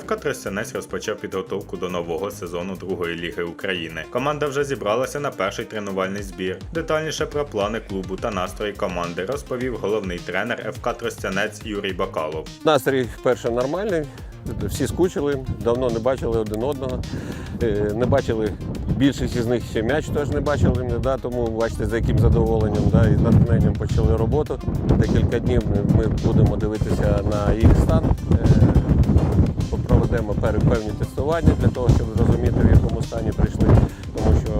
ФК Тростянець розпочав підготовку до нового сезону другої ліги України. Команда вже зібралася на перший тренувальний збір. Детальніше про плани клубу та настрої команди розповів головний тренер ФК Тростянець Юрій Бакалов. Настрій перше нормальний. Всі скучили, давно не бачили один одного. Е, Не бачили, більшість із них ще м'яч теж не бачили, да, тому бачите, за яким задоволенням да, і натхненням почали роботу. Декілька днів ми- ми будемо дивитися на їх стан. Проведемо певні тестування для того, щоб зрозуміти, в якому стані прийшли, тому що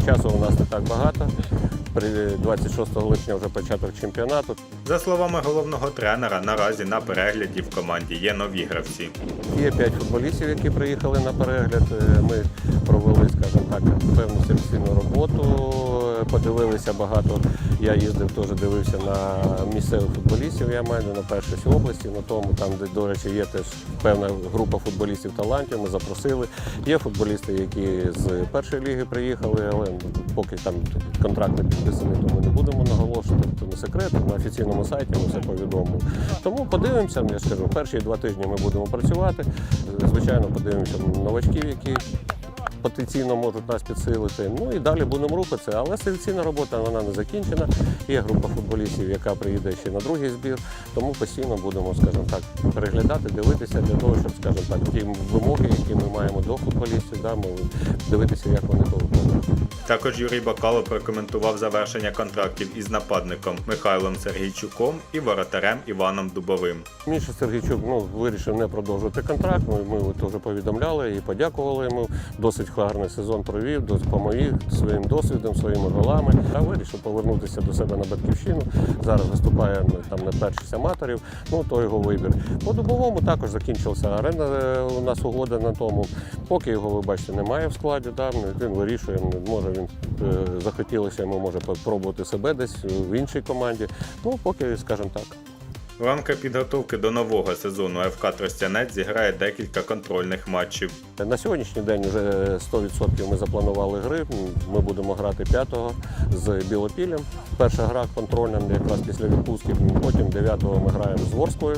е, часу у нас не так багато. При 26 липня вже початок чемпіонату. За словами головного тренера, наразі на перегляді в команді є нові гравці. Є п'ять футболістів, які приїхали на перегляд. Е, Ми провели, скажімо певну селекційну роботу. Е, Подивилися багато. Я їздив, теж дивився на місцевих футболістів. Я маю на першості області, на тому, там, де, до речі, є теж певна група футболістів талантів. Ми запросили. Є футболісти, які з першої ліги приїхали, але поки там контракт не підписаний, то ми не будемо наголошувати. Це не секрет. На офіційному сайті ми все повідомимо. Тому подивимося, я ж кажу, перші два тижні ми будемо працювати. Звичайно, подивимося новачків, які потенційно можуть нас підсилити. Ну і далі будемо рухатися. Але селекційна робота вона не закінчена. Є група футболістів, яка приїде ще на другий збір. Тому постійно будемо, скажімо так, переглядати, дивитися для того, щоб, скажімо так, ті вимоги, які ми маємо до футболістів, да, ми дивитися, як вони то. Також Юрій Бакалов прокоментував завершення контрактів із нападником Михайлом Сергійчуком і воротарем Іваном Дубовим. Міша Сергійчук ну, вирішив не продовжувати контракт. Ми, ми теж повідомляли і подякували йому. Досить гарний сезон провів, допомогів своїм досвідом, своїми голами. А вирішив повернутися до себе на батьківщину. Зараз виступає ну, там на першість аматорів. Ну то його вибір. По дубовому також закінчилася арена. е, У нас угода на тому. Поки його, ви бачите, немає в складі. Да, він вирішує. Може він е, захотілося йому може спробувати себе десь в іншій команді. Ну поки, скажімо так. В рамках підготовки до нового сезону ФК Тростянець зіграє декілька контрольних матчів. На сьогоднішній день вже 100% ми запланували гри. Ми будемо грати 5-го з Білопіллям. Перша гра контрольна якраз після відпустки. Потім 9-го ми граємо з Ворською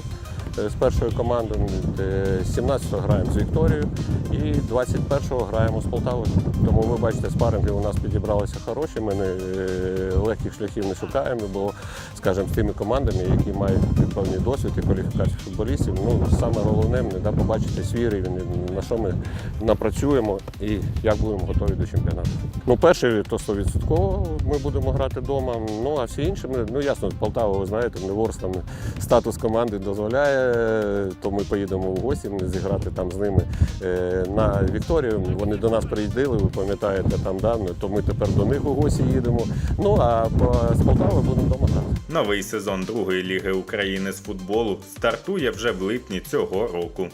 з першою командою. Е, 17-го граємо з Вікторією і 21-го граємо з Полтавою. Тому ви бачите, спаринги у нас підібралися хороші. Ми не е, легких шляхів не шукаємо, бо, скажімо, з тими командами, які мають певний досвід і кваліфікацію футболістів, ну саме головне не да, побачити свій рівень, на що ми напрацюємо і як будемо готові до чемпіонату. Ну, перший то 100% ми будемо грати вдома. Ну а всі інші, ну ясно, Полтава, ви знаєте, не ворс там статус команди дозволяє, то ми поїдемо в гості зіграти там з ними е, на Вікторію. Вони до нас приїздили, ви пам'ятаєте, там да, то ми тепер до них у гості їдемо. Ну а з Полтави будемо вдома грати. Новий сезон другої ліги України з футболу стартує вже в липні цього року.